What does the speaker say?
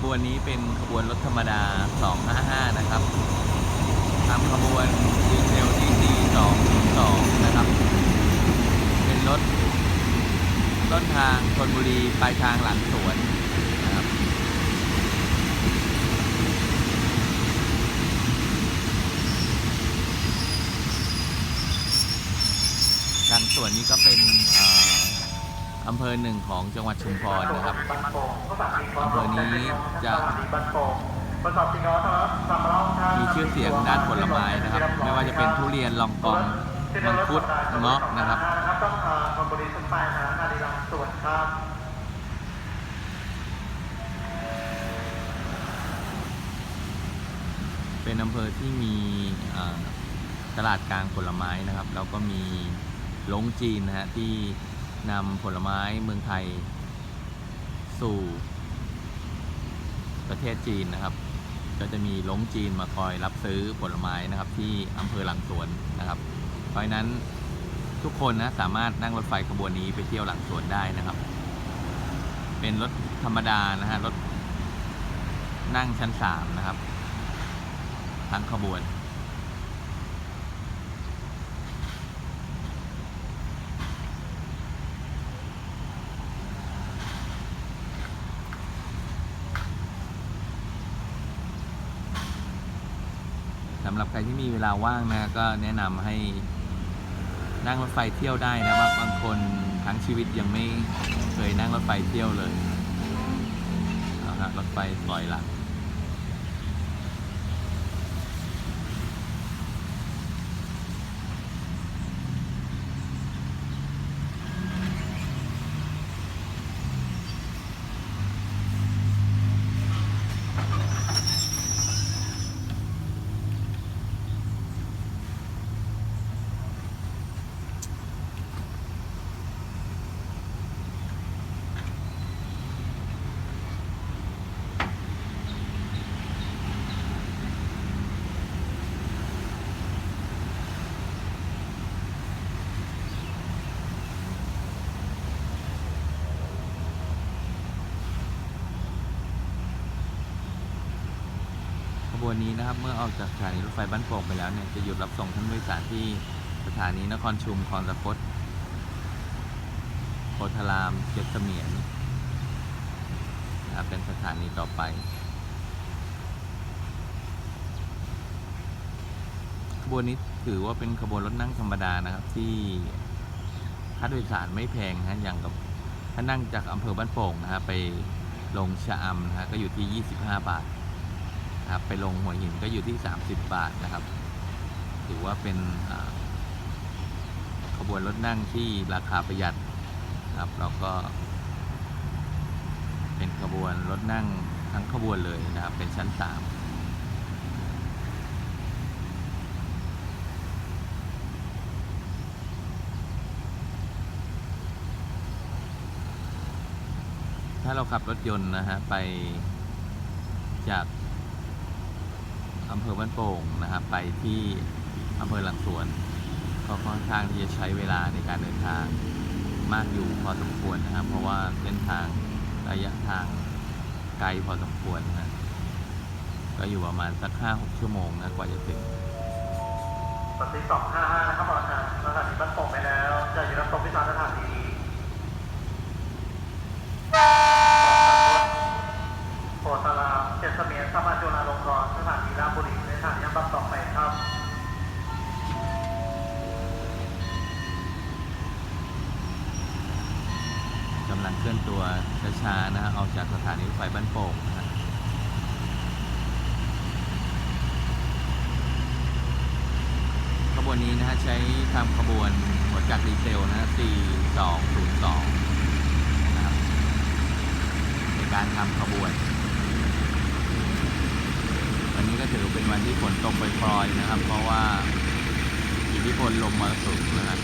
ขบวนนี้เป็นขบวนรถธรรมดา 255 นะครับทำขบวนดีเซล DC 202นะครับ เป็นรถต้นทางชนบุรี ปลายทางหลังสวนนะครับ หลังสวนนี้ก็เป็นเอ่อ อำเภอหนึ่งของจังหวัดชุมพรนะครับอำเภอนี้จะมีชื่อเสียงด้านผลไม้นะครับ ไม่ว่าจะเป็นทุเรียนลองกองมังคุดเงาะนะครับต้องทางชลบุรีขึ้นไปนะนาดีลังสวนครับเป็นอำเภอที่มีเอ่อตลาดกลางผลไม้นะครับ แล้วก็มีลงจีนนะฮะที่ นำผลไม้เมืองไทย สู่ประเทศจีนนะครับ ก็จะมีลงจีนมาคอยรับซื้อผลไม้นะครับที่อำเภอหลังสวนนะครับ เพราะนั้นทุกคนนะสามารถนั่งรถไฟขบวนนี้ไปเที่ยวหลังสวนได้นะครับ เป็นรถธรรมดานะฮะรถนั่งชั้นสามนะครับ ทั้งขบวน สำหรับใครที่มีเวลาว่างนะก็แนะนำให้นั่งรถไฟเที่ยวได้นะบางบางคนทั้งชีวิตยังไม่เคยนั่งรถไฟเที่ยวเลยนะฮะรถไฟสอยหลัง บวนนี้นะครับ เมื่อออกจากสถานีรถไฟบ้านโป่งไปแล้วเนี่ยจะหยุดรับส่งท่านผู้โดยสารที่สถานีนครชุมคองตะคดโพธารามเจ็ดเสมียนนะครับเป็นสถานีต่อไป ขบวนนี้ถือว่าเป็นขบวนรถนั่งธรรมดานะครับที่ค่าโดยสารไม่แพงนะอย่างกับถ้านั่งจากอำเภอบ้านโป่งนะฮะไปลงชะอำนะฮะก็อยู่ที่ 25 บาท นะครับ ไปลงหัวหินก็อยู่ที่ 30 บาทนะครับ ถือว่าเป็นขบวนรถนั่งที่ราคาประหยัดนะครับแล้วก็ เป็นขบวนรถนั่งทั้งขบวนเลยนะครับ เป็นชั้น 3ถ้าเราขับรถยนต์นะฮะไปจาก อำเภอบ้านโป่งนะครับ ไปที่อำเภอหลังสวน ก็ค่อนข้างที่จะใช้เวลาในการเดินทางมากอยู่พอสมควรนะครับ เพราะว่าเส้นทางระยะทางไกลพอสมควรนะก็อยู่ประมาณสักห้าหกชั่วโมงนะกว่าจะถึงรถที่สองห้าห้านะครับออกจากสถานีบ้านโป่งไปแล้วจะอยู่รับส่งที่สาสถานีโพธารามเจ็ดเสมียนสมาจุฬาลงกรณ์สถานีราชบุรีในสถานีลำต่อไปครับ กำลังเคลื่อนตัวช้าๆนะฮะออกจากสถานีรถไฟบ้านโป่งนะฮะขบวนนี้นะฮะใช้ทำขบวนหัวจักรดีเซลนะฮะ4202นะครับในการทำขบวน วันนี้ก็ถือเป็นวันที่ฝนตกปล่อยๆนะครับ เพราะว่าอิทธิพลลมมรสุมนะครับ